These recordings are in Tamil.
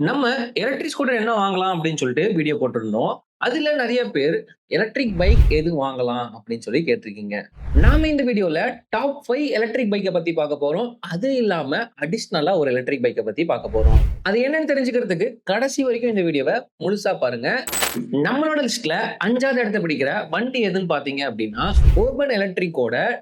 நம்ம எலக்ட்ரிக் ஸ்கூட்டர் என்ன வாங்கலாம் அப்படின்னு சொல்லிட்டு வீடியோ போட்டிருந்தோம். அதுல நிறைய பேர் எலக்ட்ரிக் பைக் எது வாங்கலாம் அப்படின்னு சொல்லி கேட்டிருக்கீங்க. நாம இந்த வீடியோல டாப் ஃபைவ் எலக்ட்ரிக் பைக்கை பத்தி பார்க்க போறோம். அது இல்லாம அடிஷ்னலா ஒரு எலக்ட்ரிக் பைக்கை பத்தி பார்க்க போறோம். அது என்னன்னு தெரிஞ்சுக்கிறதுக்கு கடைசி வரைக்கும் இந்த வீடியோவை முழுசா பாருங்க. நம்மளோட லிஸ்ட்ல அஞ்சாவது இடத்த பிடிக்கிற வண்டி எதுன்னு பாத்தீங்க அப்படின்னா, ஓபன் எலக்ட்ரிக்கோட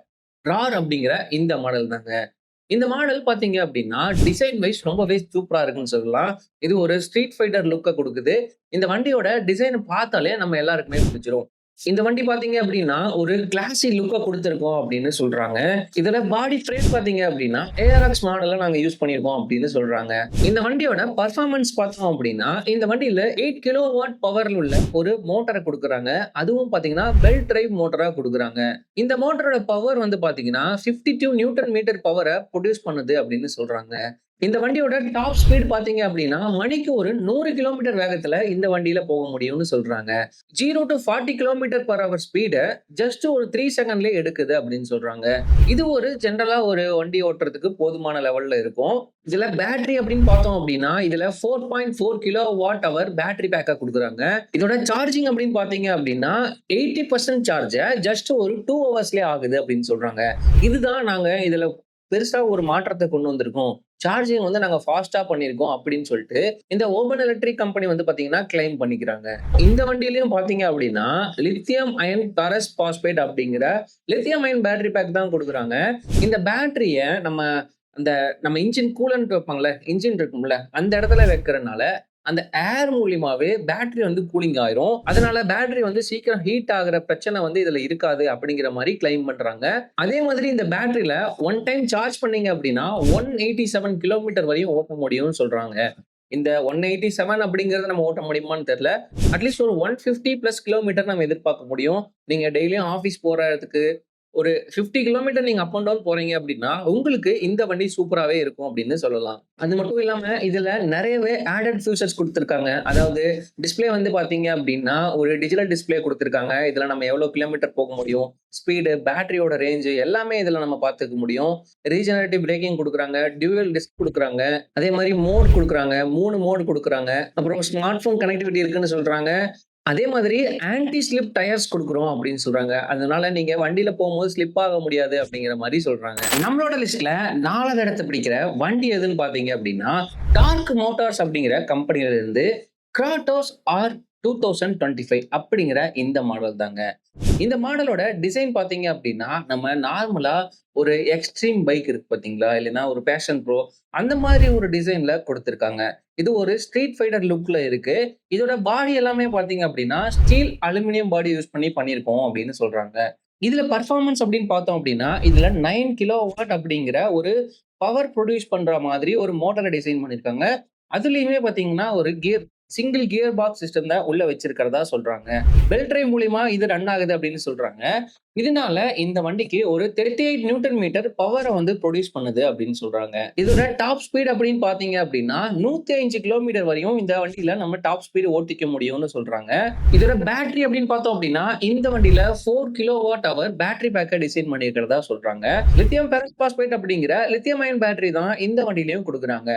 ரார் அப்படிங்கிற இந்த மாடல் தாங்க. இந்த மாடல் பார்த்தீங்க அப்படின்னா, டிசைன் வைஸ் ரொம்பவே சூப்பராக இருக்குன்னு சொல்லலாம். இது ஒரு ஸ்ட்ரீட் ஃபைட்டர் லுக்கை கொடுக்குது இந்த வண்டியோட டிசைன் பார்த்தாலே நம்ம எல்லாருக்குமே பிடிச்சிரும். இந்த வண்டி பார்த்தீங்க அப்படின்னா, ஒரு கிளாஸி லுக்கை கொடுத்துருக்கோம் அப்படின்னு சொல்றாங்க. இதுல பாடி ஃப்ரேம் பாத்தீங்க அப்படின்னா, ஏஆர்எக்ஸ் மாடல நாங்க யூஸ் பண்ணியிருக்கோம் அப்படின்னு சொல்றாங்க. இந்த வண்டியோட பர்ஃபார்மன்ஸ் பார்த்தோம் அப்படின்னா, இந்த வண்டியில எயிட் கிலோ வாட் பவர்ல உள்ள ஒரு மோட்டரை கொடுக்குறாங்க அதுவும் பார்த்தீங்கன்னா, பெல்ட் டிரைவ் மோட்டரா கொடுக்குறாங்க இந்த மோட்டரோட பவர் வந்து பார்த்தீங்கன்னா, 52 நியூட்டன் மீட்டர் பவரை ப்ரொடியூஸ் பண்ணுது அப்படின்னு சொல்றாங்க. இந்த வண்டியோட டாப் ஸ்பீட் பார்த்தீங்க அப்படின்னா, மணிக்கு ஒரு நூறு கிலோமீட்டர் வேகத்தில் இந்த வண்டியில் போக முடியும்னு சொல்கிறாங்க zero to 40 kilometre per hour ஸ்பீடை ஜஸ்ட் ஒரு த்ரீ செகண்ட்லேயே எடுக்குது அப்படின்னு சொல்கிறாங்க இது ஒரு ஜென்ரலாக ஒரு வண்டி ஓட்டுறதுக்கு போதுமான லெவலில் இருக்கும். இதில் பேட்டரி அப்படின்னு பார்த்தோம் அப்படின்னா, இதில் four point four kilo watt hour battery backup கொடுக்குறாங்க. இதோட சார்ஜிங் அப்படின்னு பார்த்தீங்க அப்படின்னா, எயிட்டி பர்சன்ட் சார்ஜை ஜஸ்ட் ஒரு டூ ஹவர்ஸ்லேயே ஆகுது அப்படின்னு சொல்கிறாங்க இதுதான் நாங்கள் இதில் பெருசாக ஒரு மாற்றத்தை கொண்டு வந்திருக்கோம். சார்ஜிங் வந்து நாங்கள் ஃபாஸ்ட்டாக பண்ணியிருக்கோம் அப்படின்னு சொல்லிட்டு, இந்த ஓபன் எலக்ட்ரிக் கம்பெனி வந்து பார்த்தீங்கன்னா, கிளைம் பண்ணிக்கிறாங்க. இந்த வண்டியிலையும் பார்த்தீங்க அப்படின்னா, லித்தியம் அயன் ஃபெரஸ் பாஸ்பேட் அப்படிங்கிற லித்தியம் அயன் பேட்டரி பேக் தான் கொடுக்குறாங்க இந்த பேட்டரியை நம்ம அந்த நம்ம இன்ஜின் கூலன்ட் வைப்பாங்கல்ல, இன்ஜின் இருக்கும்ல, அந்த இடத்துல வைக்கிறனால, அந்த ஏர் மூலியமாவே பேட்டரி வந்து கூலிங் ஆயிரும். அதனால பேட்டரி வந்து சீக்கிரம் ஹீட் ஆகிற பிரச்சனை வந்து இதுல இருக்காது அப்படிங்கிற மாதிரி கிளைம் பண்றாங்க. அதே மாதிரி இந்த பேட்டரியில ஒன் டைம் சார்ஜ் பண்ணீங்க அப்படின்னா, 187 கிலோமீட்டர் வரையும் ஓட்ட முடியும்னு சொல்றாங்க. இந்த 187 அப்படிங்கிறத நம்ம ஓட்ட முடியுமான்னு தெரியல. அட்லீஸ்ட் ஒரு 150 பிளஸ் கிலோமீட்டர் நம்ம எதிர்பார்க்க முடியும். நீங்க டெய்லியும் ஆஃபீஸ் போறதுக்கு ஒரு 50 கிலோமீட்டர் நீங்க அப் அண்ட் டவுன் போறீங்க அப்படின்னா, உங்களுக்கு இந்த வண்டி சூப்பராகவே இருக்கும் அப்படின்னு சொல்லலாம். அது மட்டும் இல்லாம இதுல நிறையவே ஆடட் ஃபியூச்சர்ஸ் கொடுத்துருக்காங்க அதாவது டிஸ்பிளே வந்து பார்த்தீங்க அப்படின்னா, ஒரு டிஜிட்டல் டிஸ்பிளே கொடுத்துருக்காங்க இதுல நம்ம எவ்வளோ கிலோமீட்டர் போக முடியும், ஸ்பீடு, பேட்டரியோட ரேஞ்ச் எல்லாமே இதுல நம்ம பார்த்துக்க முடியும். ரீஜெனரேட்டிவ் பிரேக்கிங் கொடுக்குறாங்க டியூவல் டிஸ்க் கொடுக்குறாங்க அதே மாதிரி மோட் கொடுக்குறாங்க மூணு மோட் கொடுக்குறாங்க அப்புறம் ஸ்மார்ட் ஃபோன் கனெக்டிவிட்டி இருக்குன்னு சொல்றாங்க. அதே மாதிரி ஆன்டி ஸ்லிப் டயர்ஸ் கொடுக்குறோம் அப்படின்னு சொல்றாங்க. அதனால நீங்க வண்டியில போகும்போது ஸ்லிப் ஆக முடியாது அப்படிங்கிற மாதிரி சொல்றாங்க. நம்மளோட லிஸ்ட்ல நாலாவது இடத்த பிடிக்கிற வண்டி எதுன்னு பார்த்தீங்க அப்படின்னா, டார்க் மோட்டார்ஸ் அப்படிங்கிற கம்பெனில இருந்து கிராட்டோஸ் ஆர் 2025 அப்படிங்கிற இந்த மாடல் தாங்க. இந்த மாடலோட டிசைன் பார்த்தீங்க அப்படின்னா, நம்ம நார்மலாக ஒரு எக்ஸ்ட்ரீம் பைக் இருக்கு பார்த்தீங்களா? இல்லைன்னா ஒரு பேஷன் ப்ரோ அந்த மாதிரி ஒரு டிசைன்ல கொடுத்துருக்காங்க இது ஒரு ஸ்ட்ரீட் ஃபைட்டர் லுக்ல இருக்கு. இதோட பாடி எல்லாமே பார்த்தீங்க அப்படின்னா, ஸ்டீல், அலுமினியம் பாடி யூஸ் பண்ணி பண்ணியிருக்கோம் அப்படின்னு சொல்றாங்க. இதுல பர்ஃபார்மன்ஸ் அப்படின்னு பார்த்தோம் அப்படின்னா, இதுல நைன் கிலோ வாட் அப்படிங்கிற ஒரு பவர் புரொடியூஸ் பண்ற மாதிரி ஒரு மோட்டரை டிசைன் பண்ணியிருக்காங்க. அதுலேயுமே பார்த்தீங்கன்னா, ஒரு gear single gear box system தான் உள்ள வச்சிருக்கிறதா சொல்றாங்க. பெல்ட் டிரைவ் மூலியமா இது ரன் ஆகுது அப்படின்னு சொல்றாங்க. இதனால இந்த வண்டிக்கு ஒரு 38 நியூட்டன் மீட்டர் பவரை வந்து ப்ரொடியூஸ் பண்ணுது அப்படின்னு சொல்றாங்க. இதோட டாப் ஸ்பீட் அப்படின்னு பார்த்தீங்க அப்படின்னா, 105 கிலோமீட்டர் வரையும் இந்த வண்டியில நம்ம டாப் ஸ்பீடு ஓட்டிக்க முடியும்னு சொல்றாங்க. இதோட பேட்டரி அப்படின்னு பார்த்தோம் அப்படின்னா, இந்த வண்டியில four kilo watt hour battery பேக்க டிசைன் பண்ணியிருக்கிறதா சொல்றாங்க. லித்தியம் ஃபெரஸ் பாஸ்பேட் அப்படிங்கிற லித்தியம் அயன் பேட்டரி தான் இந்த வண்டியிலையும் கொடுக்குறாங்க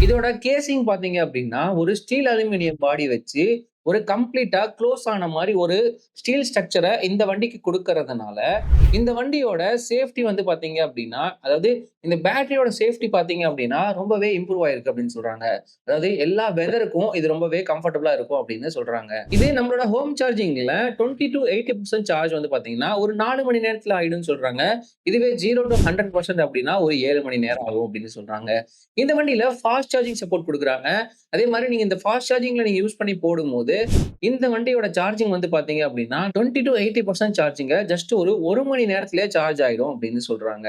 இதோட கேசிங் பார்த்தீங்க அப்படின்னா, ஒரு ஸ்டீல் அலுமினியம் பாடி வச்சு ஒரு கம்ப்ளீட்டாக க்ளோஸ் ஆன மாதிரி ஒரு ஸ்டீல் ஸ்ட்ரக்சரை இந்த வண்டிக்கு கொடுக்கறதுனால இந்த வண்டியோட சேஃப்டி வந்து பார்த்தீங்க அப்படின்னா, அதாவது இந்த பேட்டரியோட சேஃப்டி பார்த்தீங்க அப்படின்னா, ரொம்பவே இம்ப்ரூவ் ஆயிருக்கு அப்படின்னு சொல்றாங்க. அதாவது எல்லா வெதருக்கும் இது ரொம்பவே கம்ஃபர்டபுளாக இருக்கும் அப்படின்னு சொல்றாங்க. இதே நம்மளோட home சார்ஜிங்கில் twenty to eighty percent charge வந்து பார்த்தீங்கன்னா, ஒரு நாலு மணி நேரத்தில் ஆகிடும்னு சொல்றாங்க. இதுவே ஜீரோ டூ 100% அப்படின்னா ஒரு ஏழு மணி நேரம் ஆகும் அப்படின்னு சொல்றாங்க. இந்த வண்டியில் ஃபாஸ்ட் சார்ஜிங் சப்போர்ட் கொடுக்குறாங்க அதே மாதிரி நீங்கள் இந்த ஃபாஸ்ட் சார்ஜிங்கில் நீங்கள் யூஸ் பண்ணி போடும்போது, இந்த வண்டியோட சார்ஜிங் வந்து பார்த்தீங்க அப்படின்னா, டுவெண்ட்டி டு எயிட்டி பர்சன்ட் சார்ஜிங்க ஜஸ்ட் ஒரு ஒரு மணி நேரத்திலே சார்ஜ் ஆயிடும் அப்படின்னு சொல்றாங்க.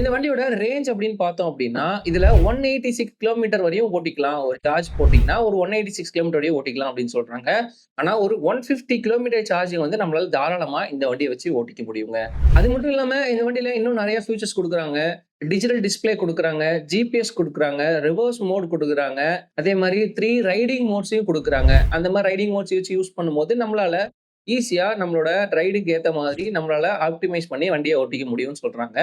இந்த வண்டியோட ரேஞ்ச் அப்படின்னு பார்த்தோம் அப்படின்னா, இதுல 186 கிலோமீட்டர் வரையும் ஓட்டிக்கலாம். ஒரு சார்ஜ் போட்டிங்கன்னா ஒரு 186 கிலோமீட்டர் வரையும் ஓட்டிக்கலாம் அப்படின்னு சொல்றாங்க. ஆனா ஒரு 150 கிலோமீட்டர் சார்ஜிங் வந்து நம்மளால தாராளமா இந்த வண்டியை வச்சு ஓட்டிக்க முடியுங்க. அது மட்டும் இல்லாம இந்த வண்டியில இன்னும் நிறைய ஃபியூச்சர்ஸ் கொடுக்குறாங்க டிஜிட்டல் டிஸ்ப்ளே கொடுக்குறாங்க ஜிபிஎஸ் கொடுக்குறாங்க ரிவர்ஸ் மோட் கொடுக்குறாங்க அதே மாதிரி த்ரீ ரைடிங் மோட்ஸையும் கொடுக்குறாங்க அந்த மாதிரி ரைடிங் மோட்ஸ் வச்சு யூஸ் பண்ணும்போது நம்மளால ஈஸியாக நம்மளோட ரைடுக்கு ஏற்ற மாதிரி நம்மளால ஆப்டிமைஸ் பண்ணி வண்டியை ஓட்டிக்க முடியும்னு சொல்கிறாங்க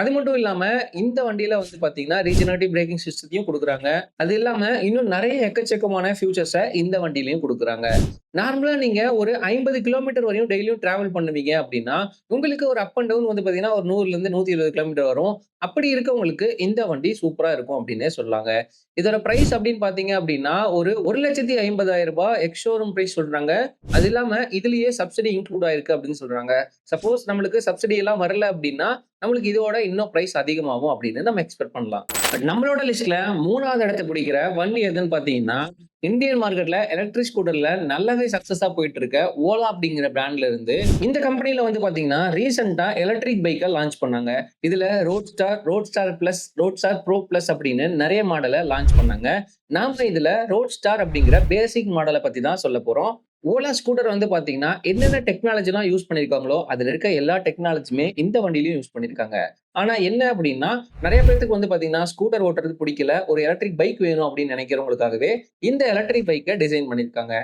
அது மட்டும் இல்லாம இந்த வண்டியில வந்து பாத்தீங்கன்னா ரீஜெனரேட்டிவ் பிரேக்கிங் சிஸ்டத்தையும் கொடுக்குறாங்க. அது இல்லாம இன்னும் நிறைய எக்கச்சக்கமான ஃபியூச்சர்ஸை இந்த வண்டியிலையும் கொடுக்குறாங்க. நார்மலா நீங்க ஒரு ஐம்பது கிலோமீட்டர் வரையும் டெய்லியும் டிராவல் பண்ணுவீங்க அப்படின்னா உங்களுக்கு ஒரு அப் அண்ட் டவுன் வந்து பாத்தீங்கன்னா ஒரு நூறுல இருந்து நூத்தி இருபது கிலோமீட்டர் வரும். அப்படி இருக்கவங்களுக்கு இந்த வண்டி சூப்பரா இருக்கும் அப்படின்னே சொல்லாங்க. இதோட பிரைஸ் அப்படின்னு பாத்தீங்க அப்படின்னா ஒரு ஒரு லட்சத்தி ஐம்பதாயிரம் ரூபாய் எக்ஸ்ஷோரூம் பிரைஸ் சொல்றாங்க. அது இல்லாம இதுலயே சப்சிடி இன்க்ளூட் ஆயிருக்கு அப்படின்னு சொல்றாங்க. சப்போஸ் நம்மளுக்கு சப்சிடி எல்லாம் வரல அப்படின்னா நம்மளுக்கு இதோட இன்னும் ப்ரைஸ் அதிகமாகும் அப்படின்னு நம்ம எக்ஸ்பெக்ட் பண்ணலாம். பட் நம்மளோட லிஸ்ட்ல மூணாவது இடத்தை பிடிக்கிற வண்டி எதுன்னு பாத்தீங்கன்னா இந்தியன் மார்க்கெட்ல எலக்ட்ரிக் ஸ்கூட்டர்ல நல்லாவே சக்சஸா போயிட்டு இருக்க ஓலா அப்படிங்கிற பிராண்ட்ல இருந்து இந்த கம்பெனில வந்து பாத்தீங்கன்னா ரீசெண்டா எலக்ட்ரிக் பைக்கை லான்ச் பண்ணாங்க. இதுல road star road star plus road star pro plus அப்படின்னு நிறைய மாடலை லான்ச் பண்ணாங்க. நாம இதுல ரோட் ஸ்டார் அப்படிங்கிற பேசிக் மாடலை பத்தி தான் சொல்ல போறோம். ஓலா ஸ்கூட்டர் வந்து பாத்தீங்கன்னா என்னென்ன டெக்னாலஜிலாம் யூஸ் பண்ணிருக்காங்களோ அதுல இருக்க எல்லா டெக்னாலஜியுமே இந்த வண்டியிலயும் யூஸ் பண்ணிருக்காங்க. ஆனா என்ன அப்படின்னா நிறைய பேருக்கு வந்து பாத்தீங்கன்னா ஸ்கூட்டர் ஓட்டுறது பிடிக்கல ஒரு எலக்ட்ரிக் பைக் வேணும் அப்படின்னு நினைக்கிறவங்களுக்காகவே இந்த எலக்ட்ரிக் பைக்கை டிசைன் பண்ணிருக்காங்க.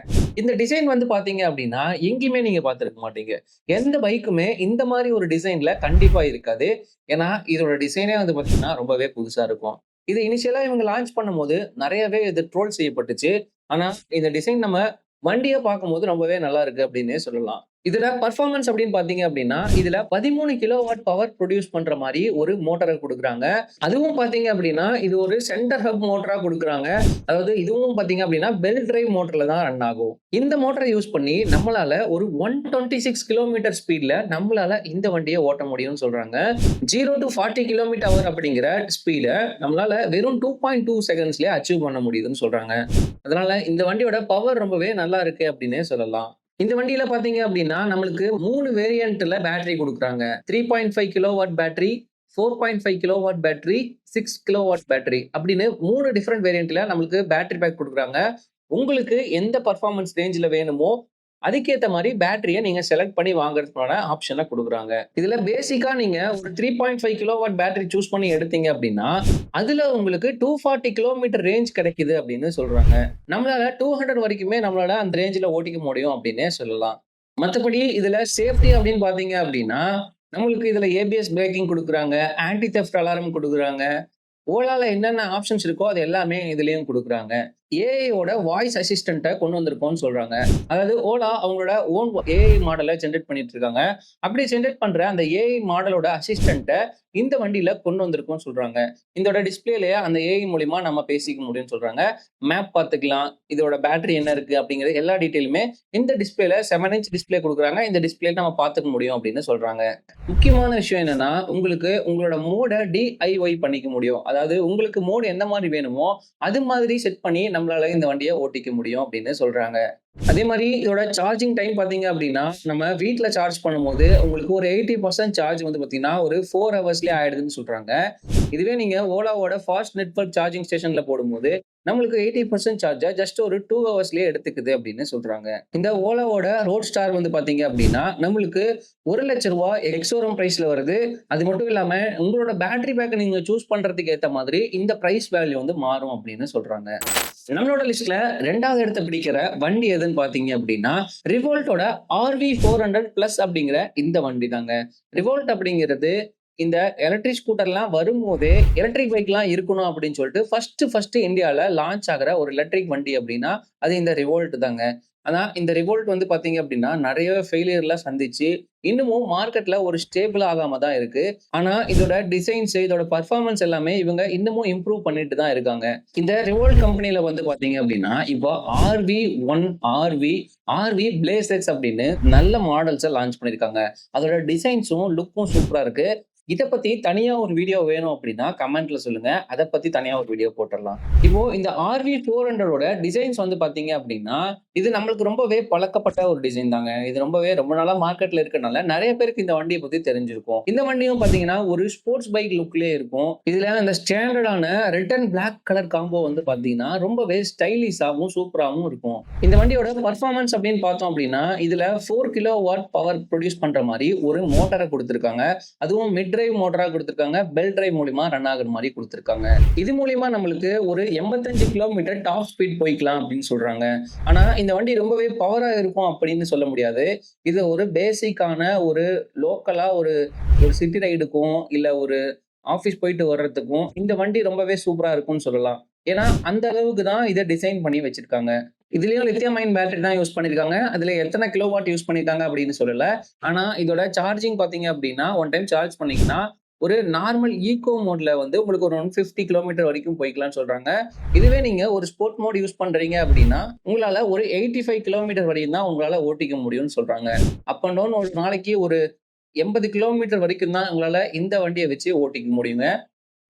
இந்த டிசைன் வந்து பாத்தீங்க அப்படின்னா எங்கேயுமே நீங்க பார்த்துருக்க மாட்டீங்க. எந்த பைக்குமே இந்த மாதிரி ஒரு டிசைன்ல கண்டிப்பா இருக்காது. ஏன்னா இதோட டிசைனே வந்து பாத்தீங்கன்னா ரொம்பவே புதுசா இருக்கும். இது இனிஷியலா இவங்க லான்ச் பண்ணும்போது நிறையவே இது ட்ரோல் செய்யப்பட்டுச்சு. ஆனா இந்த டிசைன் நம்ம வண்டியை பார்க்கும்போது ரொம்பவே நல்லா இருக்கு அப்படின்னே சொல்லலாம். இதுல பர்ஃபார்மன்ஸ் அப்படின்னு பாத்தீங்க அப்படின்னா இதுல பதிமூணு கிலோ வாட் பவர் ப்ரொடியூஸ் பண்ற மாதிரி ஒரு மோட்டரை கொடுக்குறாங்க. அதுவும் பாத்தீங்க அப்படின்னா இது ஒரு சென்டர் ஹப் மோட்டரா கொடுக்குறாங்க. அதாவது இதுவும் பாத்தீங்க அப்படின்னா பெல் டிரைவ் மோட்டர்ல தான் ரன் ஆகும். இந்த மோட்டரை யூஸ் பண்ணி நம்மளால ஒரு ஒன் டுவெண்ட்டி சிக்ஸ் கிலோமீட்டர் ஸ்பீட்ல நம்மளால இந்த வண்டியை ஓட்ட முடியும்னு சொல்றாங்க. Zero to forty kilometre hour அப்படிங்கிற ஸ்பீடை நம்மளால வெறும் டூ பாயிண்ட் டூ செகண்ட்ஸ்லயே அச்சீவ் பண்ண முடியுதுன்னு சொல்றாங்க. அதனால இந்த வண்டியோட பவர் ரொம்பவே நல்லா இருக்கு அப்படின்னே சொல்லலாம். இந்த வண்டியில பாத்தீங்க அப்படின்னா நம்மளுக்கு மூணு வேரியன்ட்ல பேட்டரி கொடுக்குறாங்க. Three point five kilo watt battery four point five kilo watt battery six kilo watt battery அப்படின்னு மூணு டிஃப்ரெண்ட் வேரியன்ட்ல நம்மளுக்கு பேட்டரி பேக் கொடுக்குறாங்க. உங்களுக்கு எந்த பர்ஃபார்மன்ஸ் ரேஞ்சில் வேணுமோ அதுக்கேற்ற மாதிரி பேட்டரியை நீங்கள் செலக்ட் பண்ணி வாங்குறதுக்கான ஆப்ஷனை கொடுக்குறாங்க. இதில் பேசிக்காக நீங்கள் ஒரு three point five kilo watt battery choose பண்ணி எடுத்தீங்க அப்படின்னா அதில் உங்களுக்கு டூ ஃபார்ட்டி கிலோமீட்டர் ரேஞ்ச் கிடைக்குது அப்படின்னு சொல்கிறாங்க நம்மளால டூ ஹண்ட்ரட் வரைக்குமே நம்மளால அந்த ரேஞ்சில் ஓட்டிக்க முடியும் அப்படின்னே சொல்லலாம். மற்றபடி இதில் சேஃப்டி அப்படின்னு பார்த்தீங்க அப்படின்னா நம்மளுக்கு இதில் ஏபிஎஸ் பிரேக்கிங் கொடுக்குறாங்க ஆன்டி தெஃப்ட் அலாரம் கொடுக்குறாங்க ஓலாவில் என்னென்ன ஆப்ஷன்ஸ் இருக்கோ அது எல்லாமே இதுலேயும் கொடுக்குறாங்க. ஏஐயோட வாய்ஸ் அசிஸ்டண்ட்டை கொண்டு வந்திருக்கோம்னு சொல்றாங்க. அதாவது ஓலா அவங்களோட ஓன் ஏஐ மாடலை ஜென்ரேட் பண்ணிட்டு இருக்காங்க. அப்படி ஜென்ரேட் பண்ற அந்த ஏஐ மாடலோட அசிஸ்டண்ட்டை இந்த வண்டியில கொண்டு வந்திருக்கோம்னு சொல்றாங்க. இதோட டிஸ்பிளேலயே அந்த ஏஐ மூலியமா நம்ம பேசிக்க முடியும்னு சொல்றாங்க. மேப் பார்த்துக்கலாம். இதோட பேட்டரி என்ன இருக்கு அப்படிங்கிறது எல்லா டீட்டெயிலுமே இந்த டிஸ்பிளேல செவன் இன்ச் டிஸ்பிளே கொடுக்குறாங்க. இந்த டிஸ்பிளே நம்ம பார்த்துக்க முடியும் அப்படின்னு சொல்றாங்க. முக்கியமான விஷயம் என்னன்னா உங்களுக்கு உங்களோட மோடை டிஐஒய் பண்ணிக்க முடியும். அதாவது உங்களுக்கு மோடு எந்த மாதிரி வேணுமோ அது மாதிரி செட் பண்ணி நம்ம நம்மளால இந்த வண்டியை ஓட்டிக்க முடியும் அப்படின்னு சொல்றாங்க. அதே மாதிரி இதோட சார்ஜிங் டைம் பார்த்தீங்க அப்படின்னா நம்ம வீட்டில் சார்ஜ் பண்ணும்போது உங்களுக்கு ஒரு எயிட்டி பர்சன்ட் சார்ஜ் வந்து பார்த்தீங்கன்னா ஒரு ஃபோர் ஹவர்ஸ்லேயே ஆயிடுதுன்னு சொல்கிறாங்க இதுவே நீங்கள் ஓலாவோட ஃபாஸ்ட் நெட்ஒர்க் சார்ஜிங் ஸ்டேஷனில் போடும்போது நம்மளுக்கு எயிட்டி பர்சன்ட் சார்ஜை ஜஸ்ட் ஒரு டூ ஹவர்ஸ்லேயே எடுத்துக்குது அப்படின்னு சொல்கிறாங்க இந்த ஓலாவோட ரோட் ஸ்டார் வந்து பார்த்தீங்க அப்படின்னா நம்மளுக்கு ஒரு லட்ச ரூபா எக்ஸோரம் ப்ரைஸில் வருது. அது மட்டும் இல்லாமல் உங்களோட பேட்டரி பேக்கை நீங்கள் சூஸ் பண்ணுறதுக்கு ஏற்ற மாதிரி இந்த ப்ரைஸ் வேல்யூ வந்து மாறும் அப்படின்னு சொல்கிறாங்க நம்மளோட லிஸ்ட்ல ரெண்டாவது இடத்த பிடிக்கிற வண்டி எதுன்னு பாத்தீங்க அப்படின்னா ரிவோல்ட்டோட ஆர்வி ஃபோர் ஹண்ட்ரட் பிளஸ் அப்படிங்கிற இந்த வண்டி தாங்க ரிவோல்ட் அப்படிங்கிறது இந்த எலக்ட்ரிக் ஸ்கூட்டர்லாம் வரும்போதே எலக்ட்ரிக் பைக்லாம் இருக்கணும் அப்படின்னு சொல்லிட்டு ஃபர்ஸ்ட் ஃபர்ஸ்ட் இந்தியாவில் லான்ச் ஆகிற ஒரு எலக்ட்ரிக் வண்டி அப்படின்னா அது இந்த ரிவோல்ட் தாங்க. ஆனால் இந்த ரிவோல்ட் வந்து பார்த்தீங்க அப்படின்னா நிறைய ஃபெயிலியர்லாம் சந்திச்சு இன்னமும் மார்க்கெட்டில் ஒரு ஸ்டேபிள் ஆகாம தான் இருக்கு. ஆனால் இதோட டிசைன்ஸ் இதோட பர்ஃபார்மன்ஸ் எல்லாமே இவங்க இன்னமும் இம்ப்ரூவ் பண்ணிட்டு தான் இருக்காங்க. இந்த ரிவோல்ட் கம்பெனியில் வந்து பார்த்தீங்க அப்படின்னா இப்போ RV one RV RV BlazeX அப்படின்னு நல்ல மாடல்ஸை லான்ச் பண்ணியிருக்காங்க அதோட டிசைன்ஸும் லுக்கும் சூப்பராக இருக்கு. இதை பத்தி தனியா ஒரு வீடியோ வேணும் அப்படின்னா கமெண்ட்ல சொல்லுங்க. அதை பத்தி தனியா ஒரு வீடியோ போட்டுடலாம். இப்போ இந்த ஆர்வி ஃபோர் ஹண்ட்ரடோட டிசைன்ஸ் வந்து பாத்தீங்க அப்படின்னா இது நம்மளுக்கு ரொம்பவே பழக்கப்பட்ட ஒரு டிசைன் தாங்க. இது ரொம்பவே ரொம்ப நாளா மார்க்கெட்ல இருக்கனால நிறைய பேருக்கு இந்த வண்டியை பத்தி தெரிஞ்சிருக்கும். இந்த வண்டியும் பாத்தீங்கன்னா ஒரு ஸ்போர்ட்ஸ் பைக் லுக்லயே இருக்கும். இதுல இந்த ஸ்டாண்டர்டான red and black colour combo வந்து பாத்தீங்கன்னா ரொம்பவே ஸ்டைலிஷாவும் சூப்பராகவும் இருக்கும். இந்த வண்டியோட பர்ஃபார்மன்ஸ் அப்படின்னு பார்த்தோம் அப்படின்னா இதுல four kilo watt power produce பண்ற மாதிரி ஒரு மோட்டரை கொடுத்துருக்காங்க. அதுவும் மிட் டிரைவ் மோட்டராக கொடுத்துருக்காங்க. பெல் டிரைவ் மூலிமா ரன் ஆகுற மாதிரி கொடுத்துருக்காங்க. இது மூலிமா நம்மளுக்கு ஒரு எண்பத்தஞ்சு கிலோமீட்டர் டாப் ஸ்பீட் போய்க்கலாம் அப்படின்னு சொல்றாங்க. ஆனா இந்த வண்டி ரொம்பவே பவராக இருக்கும் அப்படின்னு சொல்ல முடியாது. இது ஒரு பேசிக்கான ஒரு லோக்கலா ஒரு ஒரு சிட்டி ரைடுக்கும் இல்ல ஒரு ஆஃபீஸ் போயிட்டு வர்றதுக்கும் இந்த வண்டி ரொம்பவே சூப்பராக இருக்கும்னு சொல்லலாம். ஏன்னா அந்த அளவுக்கு தான் இதை டிசைன் பண்ணி வச்சிருக்காங்க. இதுலயும் லித்தியம் அயன் பேட்டரி தான் யூஸ் பண்ணிருக்காங்க. அதுல எத்தனை கிலோ வாட் யூஸ் பண்ணிருக்காங்க அப்படின்னு சொல்லல. ஆனா இதோட சார்ஜிங் பாத்தீங்க அப்படின்னா ஒன் டைம் சார்ஜ் பண்ணீங்கன்னா ஒரு நார்மல் ஈகோ மோட்ல வந்து உங்களுக்கு ஒரு ஒன் ஃபிஃப்டி கிலோமீட்டர் வரைக்கும் போய்க்கலாம்னு சொல்றாங்க. இதுவே நீங்க ஒரு ஸ்போர்ட் மோட் யூஸ் பண்றீங்க அப்படின்னா உங்களால ஒரு எயிட்டி ஃபைவ் கிலோமீட்டர் வரையும் தான் உங்களால ஓட்டிக்க முடியும்னு சொல்றாங்க. அப் அண்ட் டவுன் ஒரு நாளைக்கு ஒரு எண்பது கிலோமீட்டர் வரைக்கும் தான் உங்களால இந்த வண்டியை வச்சு ஓட்டிக்க முடியுங்க.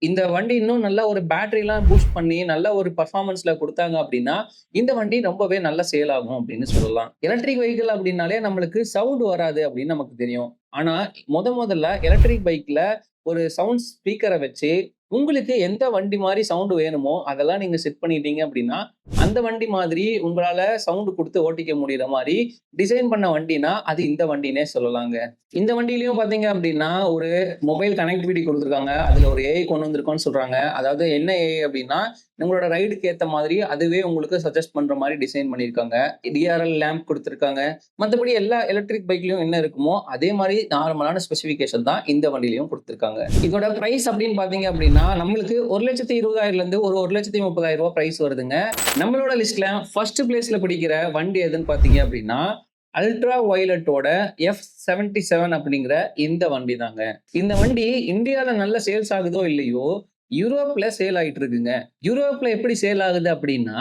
இந்த வண்டி இன்னும் நல்ல ஒரு பேட்டரிலாம் பூஸ்ட் பண்ணி நல்ல ஒரு பர்ஃபார்மன்ஸ்ல கொடுத்தாங்க அப்படின்னா இந்த வண்டி ரொம்பவே நல்ல சேல் ஆகும் அப்படின்னு சொல்லலாம். எலக்ட்ரிக் வெஹிக்கிள் அப்படின்னாலே நம்மளுக்கு சவுண்ட் வராது அப்படின்னு நமக்கு தெரியும். ஆனா முத முதல்ல எலக்ட்ரிக் பைக்ல ஒரு சவுண்ட் ஸ்பீக்கரை வச்சு உங்களுக்கு எந்த வண்டி மாதிரி சவுண்டு வேணுமோ அதெல்லாம் நீங்க செட் பண்ணிட்டீங்க அப்படின்னா அந்த வண்டி மாதிரி உங்களால சவுண்டு கொடுத்து ஓட்டிக்க முடியற மாதிரி டிசைன் பண்ண வண்டினா அது இந்த வண்டினே சொல்லலாங்க. இந்த வண்டியிலயும் பாத்தீங்க அப்படின்னா ஒரு மொபைல் கனெக்டிவிட்டி கொடுத்துருக்காங்க. அதுல ஒரு ஏஐ கொண்டு வந்திருக்கோம்னு சொல்றாங்க. அதாவது என்ன ஏஐ அப்படின்னா உங்களோட ரைடுக்கு ஏத்த மாதிரி அதுவே உங்களுக்கு சஜஸ்ட் பண்ற மாதிரி டிசைன் பண்ணியிருக்காங்க. டிஆர்எல் லேம்ப் கொடுத்துருக்காங்க. மற்றபடி எல்லா எலக்ட்ரிக் பைக்லயும் என்ன இருக்குமோ அதே மாதிரி நார்மலான ஸ்பெசிஃபிகேஷன் தான் இந்த வண்டியிலையும் கொடுத்துருக்காங்க. இதோட பிரைஸ் அப்படின்னு பாத்தீங்க அப்படின்னா நம்மளுக்கு ஒரு லட்சத்தி இருபதாயிரம்ல இருந்து ஒரு ஒரு லட்சத்தி முப்பதாயிரம் ரூபாய் பிரைஸ் வருதுங்க. நம்மளோட லிஸ்ட்ல ஃபர்ஸ்ட் பிளேஸ்ல பிடிக்கிற வண்டி எதுன்னு பாத்தீங்க அப்படின்னா அல்ட்ரா வயலட்டோட எஃப் செவன்டி செவன் அப்படிங்கிற இந்த வண்டி தாங்க. இந்த வண்டி இந்தியாவில் நல்ல சேல்ஸ் ஆகுதோ இல்லையோ யூரோப்ல சேல் ஆயிட்டு இருக்குங்க. யூரோப்ல எப்படி சேல் ஆகுது அப்படின்னா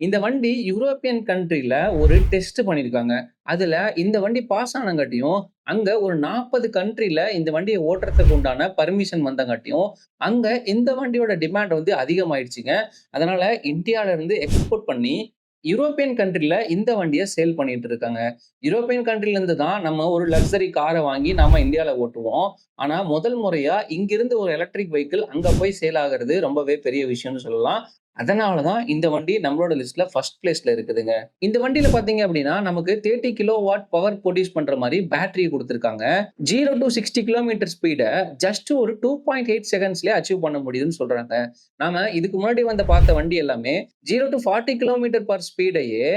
இந்த வண்டி யூரோப்பியன் கண்ட்ரியில் ஒரு டெஸ்ட் பண்ணியிருக்காங்க அதுல இந்த வண்டி பாஸ் ஆனங்காட்டியும் அங்க ஒரு நாற்பது கண்ட்ரியில் இந்த வண்டியை ஓட்டுறதுக்கு உண்டான பர்மிஷன் வந்தங்காட்டியும் அங்க இந்த வண்டியோட டிமாண்ட் வந்து அதிகமாயிடுச்சுங்க. அதனால இந்தியால இருந்து எக்ஸ்போர்ட் பண்ணி யூரோப்பியன் கண்ட்ரியில் இந்த வண்டியை சேல் பண்ணிட்டு இருக்காங்க யூரோப்பியன் கண்ட்ரில இருந்து தான் நம்ம ஒரு லக்ஸரி காரை வாங்கி நம்ம இந்தியாவில் ஓட்டுவோம். ஆனா முதல் முறையா இங்கிருந்து ஒரு எலக்ட்ரிக் வெஹிக்கிள் அங்க போய் சேல் ஆகிறது ரொம்பவே பெரிய விஷயம்னு சொல்லலாம். அதனால தான் இந்த வண்டி நம்மளோட லிஸ்ட்ல ஃபர்ஸ்ட் பிளேஸ்ல இருக்குதுங்க. இந்த வண்டியில பாத்தீங்க அப்படின்னா நமக்கு thirty kilo watt power produce பண்ற மாதிரி பேட்டரி கொடுத்துருக்காங்க. ஜீரோ டு சிக்ஸ்டி கிலோமீட்டர் ஸ்பீடை ஜஸ்ட் ஒரு டூ பாயிண்ட் எயிட் செகண்ட்ஸ்லேயே அச்சீவ் பண்ண முடியுதுன்னு சொல்றாங்க. நாம இதுக்கு முன்னாடி வந்து பார்த்த வண்டி எல்லாமே zero to forty kilometre per ஸ்பீடையே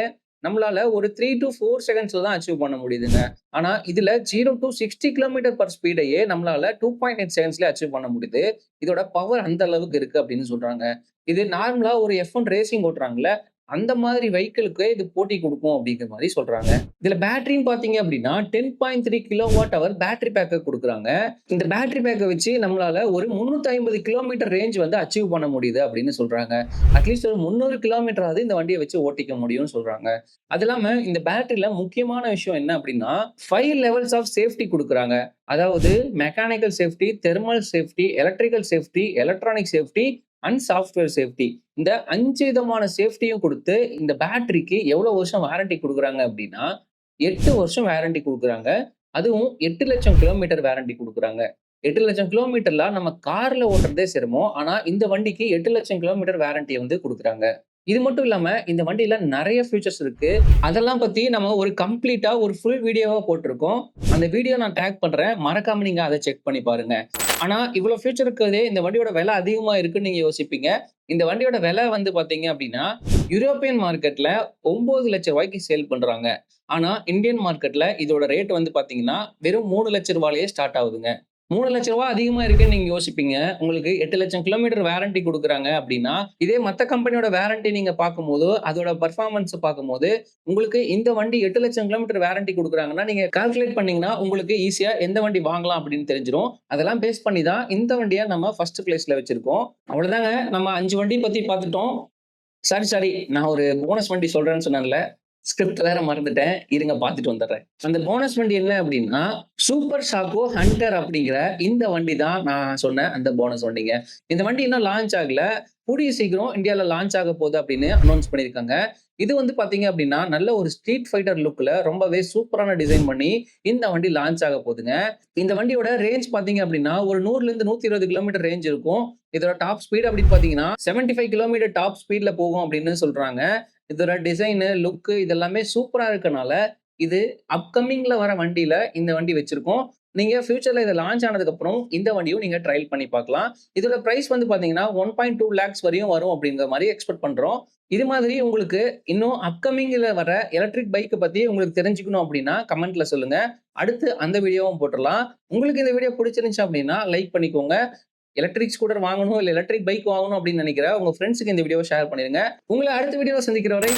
நம்மளால ஒரு த்ரீ டு ஃபோர் செகண்ட்ஸ்ல தான் அச்சீவ் பண்ண முடியுதுங்க. ஆனா இதுல zero to sixty kilometre per ஸ்பீடையே நம்மளால டூ பாயிண்ட் எயிட் செகண்ட்ஸ்ல அச்சீவ் பண்ண முடியுது. இதோட பவர் அந்த அளவுக்கு இருக்கு அப்படின்னு சொல்றாங்க. இது நார்மலா ஒரு எஃப் ஒன் ரேசிங் ஓட்டுறாங்கல்ல அந்த மாதிரி வெஹிக்கிளுக்கு இது போட்டி கொடுக்கும் அப்படிங்கிற மாதிரி சொல்றாங்க. இதுல பேட்டரின்னு பாத்தீங்க அப்படின்னா ten point three kilo watt hour battery பேக்கை கொடுக்குறாங்க. இந்த பேட்டரி பேக்கை வச்சு நம்மளால ஒரு முந்நூத்தி ஐம்பது கிலோமீட்டர் ரேஞ்ச் வந்து அச்சீவ் பண்ண முடியுது அப்படின்னு சொல்றாங்க. அட்லீஸ்ட் ஒரு முந்நூறு கிலோமீட்டராவது இந்த வண்டியை வச்சு ஓட்டிக்க முடியும்னு சொல்றாங்க. அது இல்லாம இந்த பேட்டரியில முக்கியமான விஷயம் என்ன அப்படின்னா ஃபைவ் லெவல்ஸ் ஆஃப் சேஃப்டி கொடுக்குறாங்க. அதாவது mechanical safety thermal safety electrical safety electronic safety and software safety இந்த அஞ்சு விதமான சேஃப்டியும் கொடுத்து இந்த பேட்டரிக்கு எவ்வளோ வருஷம் வாரண்டி கொடுக்குறாங்க அப்படின்னா எட்டு வருஷம் வாரண்டி கொடுக்குறாங்க. அதுவும் எட்டு லட்சம் கிலோமீட்டர் வாரண்டி கொடுக்குறாங்க. எட்டு லட்சம் கிலோமீட்டர்லாம் நம்ம காரில் ஓட்டுறதே சிரமம். ஆனால் இந்த வண்டிக்கு எட்டு லட்சம் கிலோமீட்டர் வாரண்டியை வந்து கொடுக்குறாங்க. இது மட்டும் இல்லாமல் இந்த வண்டியில் நிறைய ஃபியூச்சர்ஸ் இருக்கு. அதெல்லாம் பற்றி நம்ம ஒரு கம்ப்ளீட்டாக ஒரு ஃபுல் வீடியோவாக போட்டிருக்கோம். அந்த வீடியோ நான் டேக் பண்ணுறேன் மறக்காமல் நீங்கள் அதை செக் பண்ணி பாருங்க. ஆனால் இவ்வளோ ஃபியூச்சர் இருக்கிறதே இந்த வண்டியோட விலை அதிகமாக இருக்குன்னு நீங்கள் யோசிப்பீங்க. இந்த வண்டியோட விலை வந்து பார்த்தீங்க அப்படின்னா யூரோப்பியன் மார்க்கெட்டில் ஒம்பது லட்சம் ரூபாய்க்கு சேல் பண்ணுறாங்க ஆனால் இந்தியன் மார்க்கெட்டில் இதோட ரேட் வந்து பார்த்தீங்கன்னா வெறும் மூணு லட்ச ரூபாயிலேயே ஸ்டார்ட் ஆகுதுங்க. மூணு லட்சம் ரூபாய் அதிகமா இருக்குன்னு நீங்க யோசிப்பீங்க. உங்களுக்கு எட்டு லட்சம் கிலோமீட்டர் வாரண்டி கொடுக்குறாங்க அப்படின்னா இதே மத்த கம்பெனியோட வாரண்டி நீங்க பார்க்கும்போது அதோட பர்ஃபார்மன்ஸ் பார்க்கும்போது உங்களுக்கு இந்த வண்டி எட்டு லட்சம் கிலோமீட்டர் வாரண்டி கொடுக்குறாங்கன்னா நீங்க கால்குலேட் பண்ணீங்கன்னா உங்களுக்கு ஈஸியா எந்த வண்டி வாங்கலாம் அப்படின்னு தெரிஞ்சிடும் அதெல்லாம் பேஸ் பண்ணி தான் இந்த வண்டியை நம்ம ஃபர்ஸ்ட் பிளேஸ்ல வச்சிருக்கோம். அவ்வளவுதாங்க. நம்ம அஞ்சு வண்டி பத்தி பார்த்துட்டோம். சாரி சாரி நான் ஒரு போனஸ் வண்டி சொல்றேன்னு சொன்னேன்ல. ஸ்கிரிப்ட் வேற மறந்துட்டேன். இருங்க பார்த்துட்டு வந்துடுறேன். அந்த போனஸ் வண்டி என்ன அப்படின்னா சூப்பர் ஷாக்கோ ஹண்டர் அப்படிங்கிற இந்த வண்டி தான் நான் சொன்னேன் அந்த போனஸ் வண்டிங்க. இந்த வண்டி இன்னும் லான்ச் ஆகல. கூடிய சீக்கிரம் இந்தியாவில் லான்ச் ஆக போகுது அப்படின்னு அனௌன்ஸ் பண்ணியிருக்காங்க. இது வந்து பார்த்தீங்க அப்படின்னா நல்ல ஒரு ஸ்ட்ரீட் ஃபைட்டர் லுக்கில் ரொம்பவே சூப்பரான டிசைன் பண்ணி இந்த வண்டி லான்ச் ஆக போகுதுங்க. இந்த வண்டியோட ரேஞ்ச் பார்த்தீங்க அப்படின்னா ஒரு நூறுலேருந்து நூற்றி இருபது கிலோமீட்டர் ரேஞ்ச் இருக்கும். இதோட டாப் ஸ்பீட் அப்படின்னு பார்த்தீங்கன்னா செவன்டி ஃபைவ் கிலோமீட்டர் டாப் ஸ்பீடில் போகும் அப்படின்னு சொல்கிறாங்க இதோட டிசைனு லுக்கு இதெல்லாமே சூப்பராக இருக்கனால இது அப்கமிங்கில் வர வண்டியில் இந்த வண்டி வச்சுருக்கோம். நீங்கள் ஃபியூச்சரில் இது லான்ச் ஆனதுக்கப்புறம் இந்த வண்டியும் நீங்கள் ட்ரையல் பண்ணி பார்க்கலாம். இதோட ப்ரைஸ் வந்து பார்த்தீங்கன்னா ஒன் பாயிண்ட் டூ லேக்ஸ் வரையும் வரும் அப்படிங்கிற மாதிரி எக்ஸ்பெக்ட் பண்ணுறோம் இது மாதிரி உங்களுக்கு இன்னும் அப்கமிங்கில் வர எலக்ட்ரிக் பைக்கை பற்றி உங்களுக்கு தெரிஞ்சுக்கணும் அப்படின்னா கமெண்ட்டில் சொல்லுங்கள் அடுத்து அந்த வீடியோவும் போட்டுடலாம். உங்களுக்கு இந்த வீடியோ பிடிச்சிருந்துச்சு அப்படின்னா லைக் பண்ணிக்கோங்க. எலக்ட்ரிக் ஸ்கூட்டர் வாங்கணும் இல்லை எலக்ட்ரிக் பைக் வாங்கணும் அப்படின்னு நினைக்கிற உங்க ஃப்ரெண்ட்ஸுக்கு இந்த வீடியோ ஷேர் பண்ணிருங்க. உங்களை அடுத்த வீடியோ சந்திக்கிற வரை